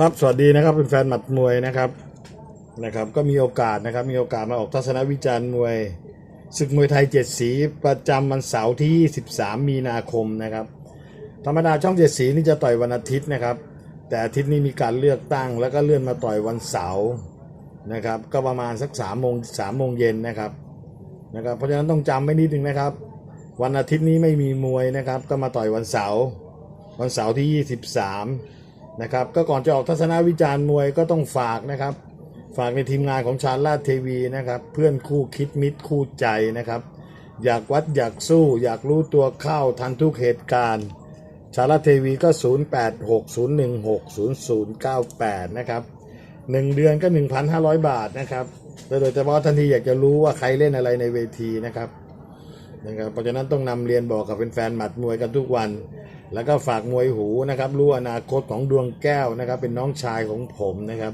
ครับสวัสดีนะครับเป็นแฟนหมัดมวยนะครับนะครับ ก็มีโอกาสนะครับ มีโอกาสมาออกทัศนวิจารณ์มวยศึกมวยไทยเจ็ดสีประจำวันเสาร์ที่23มีนาคมนะครับ ธรรมดาช่องเจ็ดสีนี่จะต่อยวันอาทิตย์นะครับ แต่อาทิตย์นี้มีการเลือกตั้ง แล้วก็เลื่อนมาต่อยวันเสาร์นะครับ ก็ประมาณสัก3ามโมงสามโมงเย็นนะครับนะครับเพราะฉะนั้นต้องจำไว้นิดนึงนะครับ วันอาทิตย์นี้ไม่มีมวยนะครับ ก็มาต่อยวันเสาร์วันเสาร์ที่ 23 นะครับ ก็ก่อนจะออกทัศนวิจารณ์มวยก็ต้องฝากนะครับ ฝากในทีมงานของชาญลาดเทวีนะครับ เพื่อนคู่คิดมิตรคู่ใจนะครับ อยากวัดอยากสู้ อยากรู้ตัวเข้าทันทุกเหตุการณ์ ชาลาดเทวีก็ 0860160098 นะครับ1เดือนก็ 1,500 บาทนะครับโดยเฉพาะทันทีอยากจะรู้ว่าใครเล่นอะไรในเวทีนะครับ นะครับเพราะฉะนั้นต้องนำเรียนบอกกับแฟนๆหมัดมวยกันทุกวัน แล้วก็ฝากมวยหูนะครับรู้อนาคตของดวงแก้วนะครับ เป็นน้องชายของผมนะครับ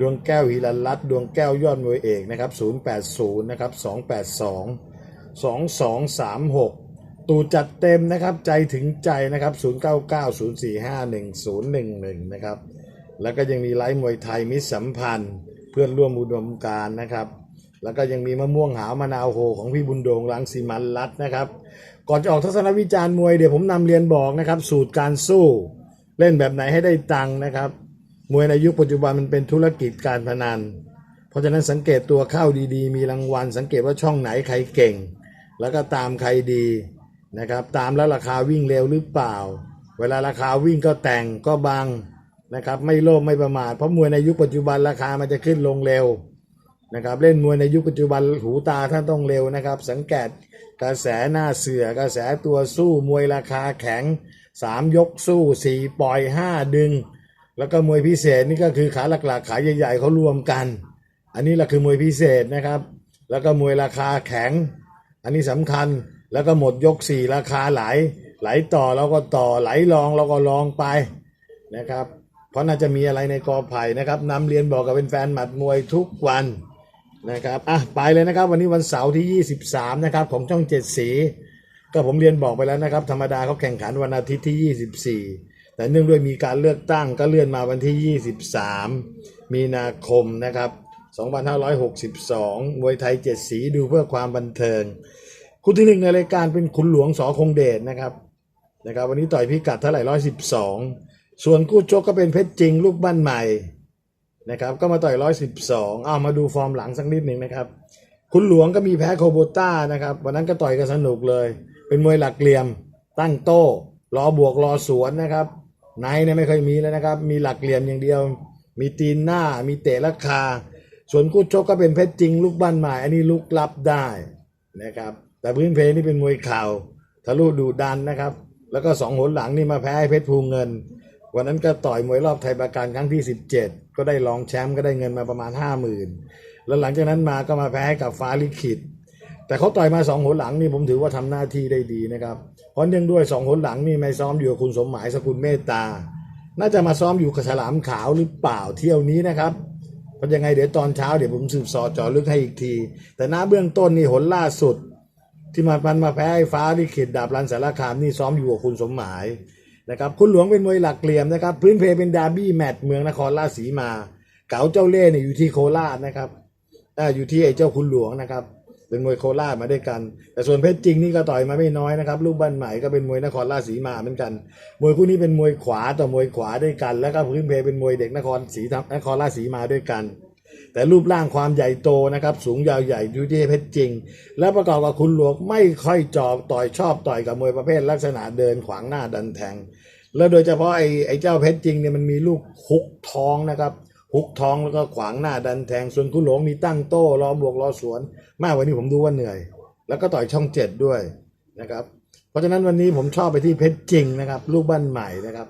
ดวงแก้วฮิรันรัตดวงแก้วยอดมวยเอกนะครับ080นะครับ282 2236 ตูจัดเต็มนะครับใจถึงใจนะครับ0990451011นะครับแล้วก็ยังมีไลฟ์มวยไทยมิตรสัมพันธ์ เพื่อนร่วมอุดมการนะครับ แล้วก็ยังมีมะม่วงหาวมะนาวโหของพี่บุญโดงรังสีมันรัตนะครับ ก่อนจะออกทัศนวิจารณ์มวยเดี๋ยวผมนำเรียนบอกนะครับ สูตรการสู้เล่นแบบไหนให้ได้ตังค์นะครับ มวยในยุคปัจจุบันมันเป็นธุรกิจการพนัน เพราะฉะนั้นสังเกตตัวเข้าดีๆ มีรางวัล สังเกตว่าช่องไหนใครเก่ง แล้วก็ตามใครดีนะครับ ตามแล้วราคาวิ่งเร็วหรือเปล่า เวลาราคาวิ่งก็แต่งก็บังนะครับ ไม่โลภไม่ประมาทเพราะมวยในยุคปัจจุบันราคามันจะขึ้นลงเร็ว นะครับเล่นมวยในยุคปัจจุบันหูตาท่านต้องเร็วนะครับ สังเกตกระแสหน้าเสือกระแสตัวสู้มวยราคาแข็งสามยกสู้สี่ปล่อยห้าดึง แล้วก็มวยพิเศษนี่ก็คือขาหลักๆ ขาใหญ่ๆเขารวมกัน อันนี้แหละคือมวยพิเศษนะครับ แล้วก็มวยราคาแข็ง อันนี้สำคัญแล้วก็หมดยกสี่ราคาไหลไหลต่อเราก็ต่อไหลลองเราก็ลองไปนะครับ เพราะน่าจะมีอะไรในกอไผ่นะครับนำเรียนบอกกับเป็นแฟนหมัดมวยทุกวัน นะครับอะไปเลยนะครับ วันนี้วันเสาร์ที่ 23 นะครับ ของช่องเจ็ดสี ก็ผมเรียนบอกไปแล้วนะครับ ธรรมดาเขาแข่งขันวันอาทิตย์ที่ 24 แต่เนื่องด้วยมีการเลือกตั้งก็เลื่อนมาวันที่ 23 มีนาคมนะครับ 2562มวยไทยเจ็ดสีดูเพื่อความบันเทิงคู่ที่หนึ่งในรายการเป็นขุนหลวงสอคงเดชนะครับนะครับ วันนี้ต่อยพิกัดเท่าไหร่112ส่วนคู่ชกก็เป็นเพชรจริงลูกบ้านใหม่ นะครับก็มาต่อยร้อยสิบสองเอามาดูฟอร์มหลังสักนิดหนึ่งนะครับ คุณหลวงก็มีแพ้โคโบต้านะครับวันนั้นก็ต่อยกันสนุกเลย เป็นมวยหลักเหลี่ยม ตั้งโต้รอบวกรอสวนนะครับในเนี่ยไม่เคยมีแล้วนะครับ มีหลักเหลี่ยมอย่างเดียว มีตีนหน้า มีเตะราคา ส่วนคู่ชกก็เป็นเพชรจริง ลูกบ้านใหม่ อันนี้ลุกลับได้นะครับ แต่พื้นเพนี่เป็นมวยเข่าทะลุดูดันนะครับ แล้วก็สองหนหลังนี่มาแพ้ให้เพชรภูเงิน วันนั้นก็ต่อยมวยรอบไทยประกันครั้งที่ 17 ก็ได้รองแชมป์ก็ได้เงินมาประมาณ 50,000 แล้วหลังจากนั้นมาก็มาแพ้ให้กับฟ้าลิขิต แต่เขาต่อยมาสองหนหลังนี่ผมถือว่าทำหน้าที่ได้ดีนะครับเพราะเนื่องด้วยสองหนหลังนี่ไม่ซ้อมอยู่กับคุณสมหมายสกุลเมตตา น่าจะมาซ้อมอยู่กับฉลามขาวหรือเปล่าเที่ยวนี้นะครับเพราะยังไงเดี๋ยวตอนเช้าเดี๋ยวผมสืบสอดเจอลึกให้อีกที แต่หน้าเบื้องต้นนี่หนล่าสุด ที่มาพันมาแพ้ไอ้ฟ้าลิขิตดาบรันสารคามนี่ซ้อมอยู่กับคุณสมหมาย นะครับคุณหลวงเป็นมวยหลักเหลี่ยมนะครับพื้นเพเป็นดาร์บี้แมตช์เมืองนครราชสีมา เก๋าเจ้าเล่ห์เนี่ยอยู่ที่โคราชนะครับอ่าอยู่ที่ไอ้เจ้าคุณหลวงนะครับ เป็นมวยโคราชมาด้วยกัน แต่ส่วนเพชรจริงนี่ก็ต่อยมาไม่น้อยนะครับลูกบ้านใหม่ก็เป็นมวยนครราชสีมาเหมือนกัน มวยคู่นี้เป็นมวยขวาต่อมวยขวาด้วยกัน แล้วก็พื้นเพเป็นมวยเด็กนครศรีนครราชสีมาด้วยกัน แต่รูปร่างความใหญ่โตนะครับ สูงยาวใหญ่ยูที่เพชรจริง และประกอบกับคุณหลวงไม่ค่อยจอบต่อยชอบต่อยกับมวยประเภทลักษณะเดินขวางหน้าดันแทง แล้วโดยเฉพาะไอ้ไอ้เจ้าเพชรจริงเนี่ยมันมีลูกฮุกท้องนะครับฮุกท้องแล้วก็ขวางหน้าดันแทง ส่วนคุณหลวงมีตั้งโต้รอบวกรอสวน มากวันนี้ผมดูว่าเหนื่อย แล้วก็ต่อยช่องเจ็ดด้วยนะครับ เพราะฉะนั้นวันนี้ผมชอบไปที่เพชรจริงนะครับ ลูกบ้านใหม่นะครับ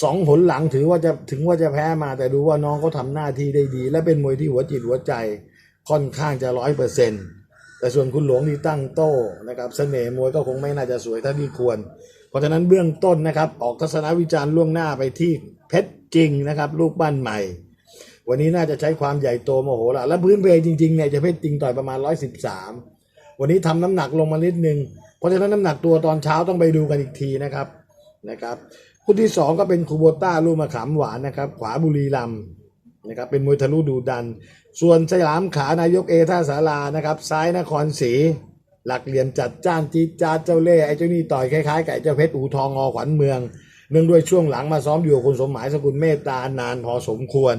สองหนหลังถือว่าจะถึงว่าจะแพ้มา แต่ดูว่าน้องเขาทำหน้าที่ได้ดี และเป็นมวยที่หัวจิตหัวใจค่อนข้างจะร้อยเปอร์เซ็นต์แต่ส่วนคุณหลวงที่ตั้งโต้นะครับเสน่ห์มวยก็คงไม่น่าจะสวยเท่าที่ควร เพราะฉะนั้นเบื้องต้นนะครับ ออกทัศนวิจารณ์ล่วงหน้าไปที่เพชรจริงนะครับ ลูกบ้านใหม่ วันนี้น่าจะใช้ความใหญ่โตโมโหละและพื้นเพจริงๆเนี่ยจะเพชรจริงต่อยประมาณ 113 วันนี้ทำน้ำหนักลงมานิดนึงเพราะฉะนั้นน้ำหนักตัวตอนเช้าต้องไปดูกันอีกทีนะครับนะครับ คู่ที่สองก็เป็นคูโบต้าลูกมะขามหวานนะครับ ขวาบุรีรัมนะครับเป็นมวยทะลุดูดัน ส่วนฉลามขานายกเอท่าสารานะครับ ซ้ายนครศรีหลักเหลี่ยมจัดจ้านจีจ้าเจ้าเล่ไอ้เจ้านี่ต่อยคล้ายๆกับไอ้เจ้าเพชรอูทองอขวัญเมือง เนื่องด้วยช่วงหลังมาซ้อมอยู่คุณสมหมายสกุลเมตตานานพอสมควร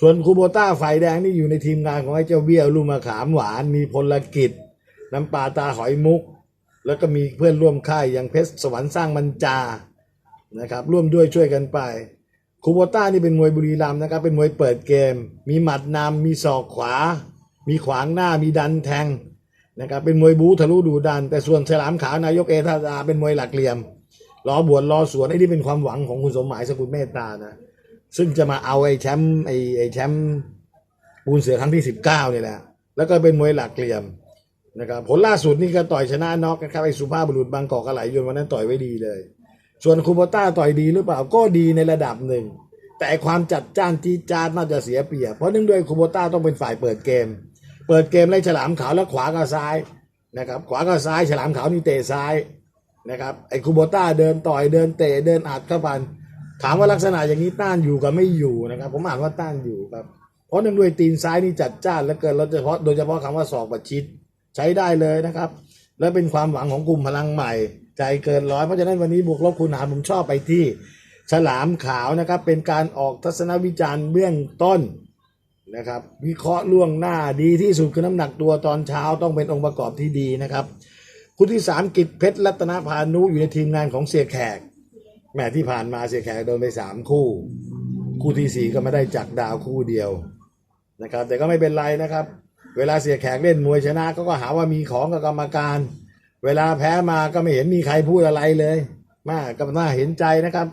ส่วนคูโบต้าไฟแดงนี่อยู่ในทีมงานของไอ้เจ้าเบี้ยวลูกมะขามหวานมีพลกิจ น้ำปลาตาหอยมุก แล้วก็มีเพื่อนร่วมค่ายอย่างเพชรสวรรค์สร้างมันจา นะครับร่วมด้วยช่วยกันไปคูโบต้านี่เป็นมวยบุรีรัมย์นะครับเป็นมวยเปิดเกม มีหมัดนำมีศอกขวา มีขวางหน้ามีดันแทงนะครับเป็นมวยบูทะลุดูดัน แต่ส่วนฉลามขาวนายกเอทาดาเป็นมวยหลักเหลี่ยมรอบวชรอสวนไอ้นี่เป็นความหวังของคุณสมหมายสกุลเมตตานะซึ่งจะมาเอาไอ้แชมป์ไอ้ไอ้แชมป์ปูนเสือครั้งที่สิบเก้านี่แหละแล้วก็เป็นมวยหลักเหลี่ยมนะครับผลล่าสุดนี่ก็ต่อยชนะน็อกนะครับไอ้สุภาพบุรุษบางกอกกระไหลยนวันนั้นต่อยไว้ดีเลย ส่วนคูโบต้าต่อยดีหรือเปล่าก็ดีในระดับหนึ่ง แต่ความจัดจ้านที่จาดน่าจะเสียเปรียบเพราะเนื่องด้วยคูโบต้าต้องเป็นฝ่ายเปิดเกม เปิดเกมไล่ฉลามขาวแล้วขวากับซ้ายนะครับขวากับซ้ายฉลามขาวนี่เตะซ้ายนะครับไอ้คูโบต้าเดินต่อยเดินเตะเดินอัดเข้าไปถามว่าลักษณะอย่างนี้ต้านอยู่กับไม่อยู่นะครับ ผมอ่านว่าต้านอยู่ครับ เพราะเนื่องด้วยตีนซ้ายนี่จัดจ้านเหลือเกินแล้วโดยเฉพาะโดยเฉพาะคำว่าศอกประชิดใช้ได้เลยนะครับ และเป็นความหวังของกลุ่มพลังใหม่ ใจเกินร้อยเพราะฉะนั้นวันนี้บวกลบคูณหารผมชอบไปที่ ฉลามขาวนะครับ เป็นการออกทัศนวิจารณ์เบื้องต้นนะครับ วิเคราะห์ล่วงหน้าดีที่สุดคือน้ำหนักตัวตอนเช้าต้องเป็นองค์ประกอบที่ดีนะครับคู่ที่สามกิจเพชรรัตนพานุอยู่ในทีมงานของเสียแขกแหม่ที่ผ่านมาเสียแขกโดนไปสามคู่ คู่ที่สี่ก็ไม่ได้จักดาวคู่เดียวนะครับ แต่ก็ไม่เป็นไรนะครับ เวลาเสียแขกเล่นมวยชนะก็ก็หาว่ามีของกับกรรมการ เวลาแพ้มาก็ไม่เห็นมีใครพูดอะไรเลย มากก็น่าเห็นใจนะครับ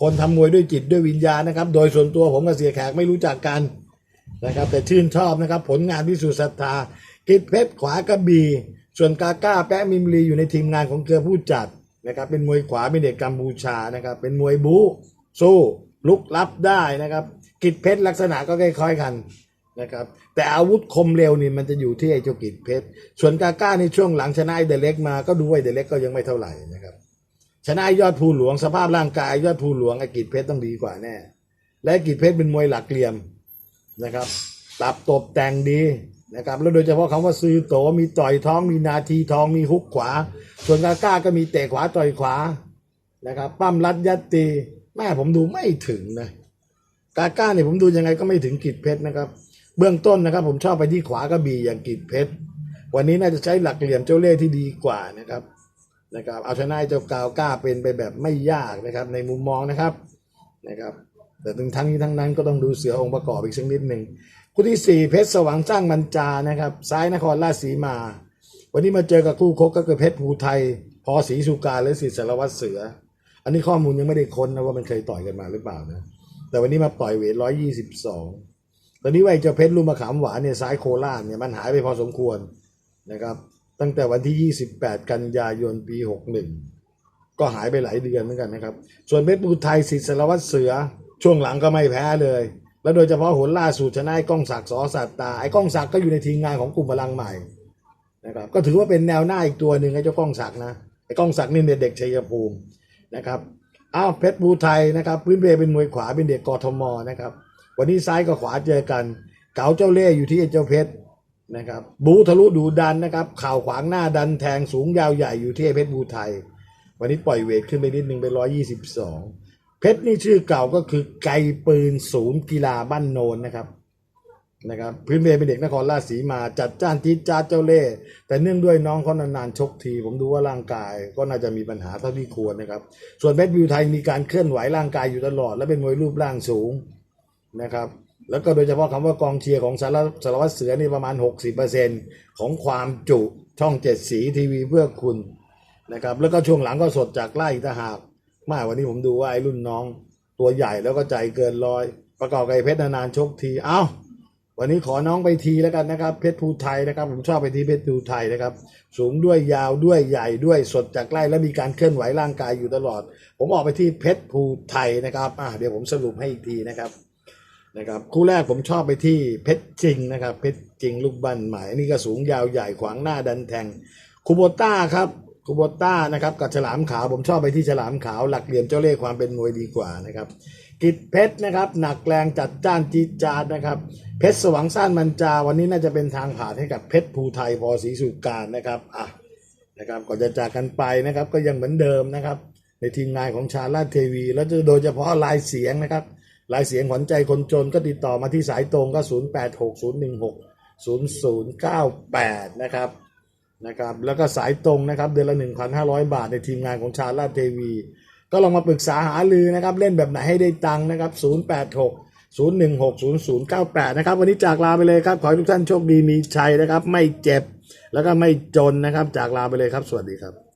คนทำมวยด้วยจิตด้วยวิญญาณนะครับ โดยส่วนตัวผมกับเสียแขกไม่รู้จักกันนะครับ แต่ชื่นชอบนะครับ ผลงานพิสูจน์ศรัทธากิดเพชรขวากระบี่ส่วนกาก้าแปะมิมลีอยู่ในทีมงานของเกลือผู้จัดนะครับ เป็นมวยขวาเป็นเด็กกัมพูชานะครับ เป็นมวยบู๊สู้ลุกลับได้นะครับ กิดเพชรลักษณะก็คล้ายๆกัน นะครับแต่อาวุธคมเร็วนี่มันจะอยู่ที่ไอ้เจ้ากิจเพชร ส่วนกาก้าในช่วงหลังชนะไอ้เดเล็กมาก็ดูไอ้เดเล็กก็ยังไม่เท่าไหร่นะครับชนะไอยอดภูหลวงสภาพร่างกายยอดภูหลวงไอ้กิจเพชรต้องดีกว่าแน่ และกิจเพชรเป็นมวยหลักเหลี่ยมนะครับตับตบแต่งดีนะครับแล้วโดยเฉพาะคำว่าซื้อโตมีต่อยท้องมีนาทีทองมีฮุกขวา ส่วนกาก้าก็มีเตะขวาต่อยขวานะครับปั้มรัดยัดตีแม่ผมดูไม่ถึงนะกาก้าเนี่ยผมดูยังไงก็ไม่ถึงกิจเพชรนะครับ เบื้องต้นนะครับ ผมชอบไปที่ขวากระบี่อย่างกิจเพชรวันนี้น่าจะใช้หลักเหลี่ยมเจ้าเล่ห์ที่ดีกว่านะครับนะครับเอาชนะเจ้ากาวกล้าเป็นไปแบบไม่ยากนะครับ ในมุมมองนะครับนะครับ แต่ถึงทั้งนี้ทั้งนั้นก็ต้องดูเสือองค์ประกอบอีกสักนิดหนึ่งคู่ที่สี่เพชรสว่างสร้างมันจานะครับซ้ายนครราชสีมา วันนี้มาเจอกับคู่คกก็คือเพชรภูไทย พอศรีสุการและสิสารวัตรเสือ อันนี้ข้อมูลยังไม่ได้ค้นนะว่ามันเคยต่อยกันมาหรือเปล่านะแต่วันนี้มาปล่อยเวทร้อยยี่สิบสอง ตอนนี้ว่าไอ้เจ้าเพชรลูกมะขามหวานเนี่ยซ้ายโคราชเนี่ยมันหายไปพอสมควรนะครับ ตั้งแต่วันที่ 28 กันยายนปี 61 ก็หายไปหลายเดือนเหมือนกันนะครับ ส่วนเพชรบูไทยสิทธิสรวัตรเสือ ช่วงหลังก็ไม่แพ้เลย แล้วโดยเฉพาะหนล่าสุดชนะไอ้ก้องศักดิ์สอสัตตาไอ้ก้องศักดิ์ก็อยู่ในทีมงานของกลุ่มพลังใหม่นะครับก็ถือว่าเป็นแนวหน้าอีกตัวหนึ่งไอ้เจ้าก้องศักดิ์นะไอ้ก้องศักดิ์นี่เนี่ยเด็กชัยภูมินะครับอ้าวเพชรบูไทยนะครับพื้นเพเป็นมวยขวาเป็นเด็กกทมนะครับ วันนี้ซ้ายกับขวาเจอกัน เก๋าเจ้าเล่ห์อยู่ที่เจ้าเพชรนะครับบูทะลุดูดันนะครับข่าวขวางหน้าดันแทงสูงยาวใหญ่อยู่ที่เพชรบูไทย วันนี้ปล่อยเวทขึ้นไปนิดนึงไปร้อยยี่สิบสองเพชรนี่ชื่อเก่าก็คือไกปืนศูนย์กีฬาบ้านโนนนะครับนะครับพื้นเพเป็นเด็กนครราชสีมาจัดจ้านจีจ้าเจ้าเล่ห์แต่เนื่องด้วยน้องเขานานๆชกที ผมดูว่าร่างกายก็น่าจะมีปัญหาเท่าที่ควรนะครับ ส่วนเพชรวิวไทยมีการเคลื่อนไหวร่างกายอยู่ตลอด และเป็นมวยรูปร่างสูง นะครับ แล้วก็โดยเฉพาะคำว่ากองเชียร์ของสารสารวัตรเสือนี่ประมาณ 60%ของความจุช่องเจ็ดสีทีวีเพื่อคุณนะครับ แล้วก็ช่วงหลังก็สดจากไล่อีกต่างหากมากวันนี้ผมดูว่าไอ้รุ่นน้องตัวใหญ่แล้วก็ใจเกินร้อย ประกอบกับเพชรนานๆชกที เอ้าวันนี้ขอน้องไปทีแล้วกันนะครับ เพชรภูไทยนะครับ ผมชอบไปทีเพชรภูไทยนะครับ สูงด้วยยาวด้วยใหญ่ด้วยสดจากไล่และมีการเคลื่อนไหวร่างกายอยู่ตลอด ผมออกไปที่เพชรภูไทยนะครับอะเดี๋ยวผมสรุปให้อีกทีนะครับ นะครับคู่แรกผมชอบไปที่เพชรจริงนะครับ เพชรจริงลูกบันใหม่อันนี่ก็สูงยาวใหญ่ขวางหน้าดันแทงคูโบต้าครับคูโบต้านะครับกับฉลามขาวผมชอบไปที่ฉลามขาวหลักเหลี่ยมเจ้าเล่ห์ความเป็นมวยดีกว่านะครับกิจเพชรนะครับหนักแรงจัดจ้านจีจาดนะครับ เพชรสว่างซ่านมันจาวันนี้น่าจะเป็นทางผ่านให้กับเพชรภูไทยพอศรีสุการนะครับอะนะครับก่อนจะจากกันไปนะครับก็ยังเหมือนเดิมนะครับ ในทีมงานของชาลาเทวี แล้วจะโดยเฉพาะลายเสียงนะครับ ลายเสียงขวัญใจคนจนก็ติดต่อมาที่สายตรงก็ 0 8 6 0 1 6 0 0 9 8 นะครับนะครับ แล้วก็สายตรงนะครับ เดือนละ 1,500 บาทในทีมงานของชาลาเทวี ก็ลองมาปรึกษาหารือนะครับ เล่นแบบไหนให้ได้ตังค์นะครับ 086 016 0098 นะครับ วันนี้จากลาไปเลยครับ ขอให้ทุกท่านโชคดีมีชัยนะครับ ไม่เจ็บแล้วก็ไม่จนนะครับ จากลาไปเลยครับ สวัสดีครับ